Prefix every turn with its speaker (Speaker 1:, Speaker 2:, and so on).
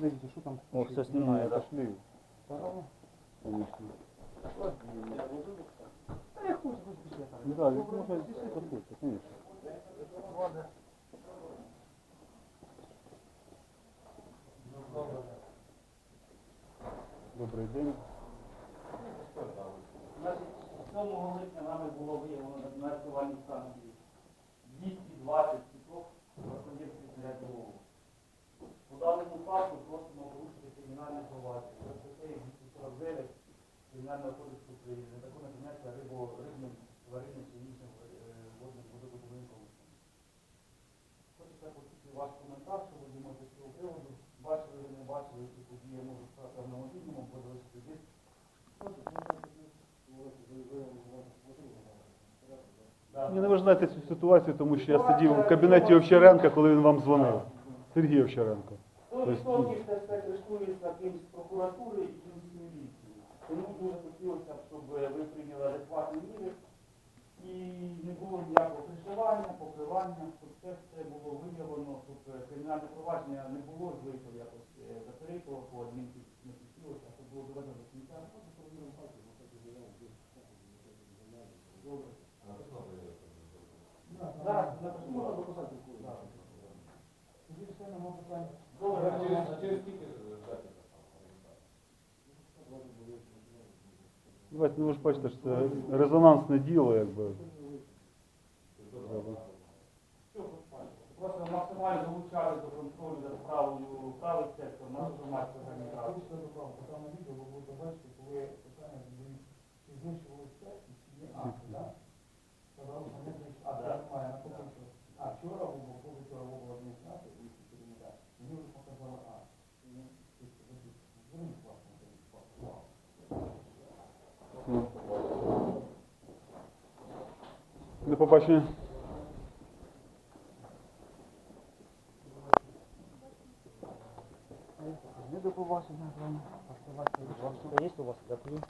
Speaker 1: Дивіться, що там?
Speaker 2: О, все знімає, так.
Speaker 1: Ну да, ведь можно заходите, конечно. Добрий день.
Speaker 2: Значить, 7 липня нами було виявлено на рятувальній станції 220 Кримінального кодексу України, незаконне заняття рибо, рибним, тваринним чи іншим е, водним вододобувним. Хочеться почути ваш коментар, що ви думаєте з цього приводу. Бачили ви, не бачили, які події можуть стати аналогічними, подивитися тоді.
Speaker 1: Ні, ну ви ж знаєте цю ситуацію, тому що я сидів в кабінеті Овчаренка, коли він вам дзвонив. Сергій Овчаренко.
Speaker 2: Сто відсотків це все кришується кимсь з прокуратури і кимсь з міліції. Тому дуже хотілося б, щоб ви прийняли адекватні міри і не було ніякого кришування, покривання, щоб це все було виявлено, щоб кримінальне провадження не було злито якось е, закрито, по адмінці не хотілося, щоб було доведено до кінця. Добре. Зараз напишу, можна дописати. Тоді все нема питань.
Speaker 1: Ну ви ж бачите, що це резонансне діло, якби. Треба.
Speaker 2: Просто максимально долучали до контролю за справою правий сектор, нашу громадську організацію.
Speaker 3: Там на відео ви будете бачити, коли питання задають, чи знищували це, і чи є акт, так? Сказали, що не знищували. А це немає, наприклад, що а вчора було, позавчора було адміністрація і керівника. Мені вже показали акт. Зверніть увагу на цей факт.
Speaker 1: Ну. До побачення.
Speaker 3: Не до побачення, з вами. Оставайтеся.
Speaker 2: Є у вас документ?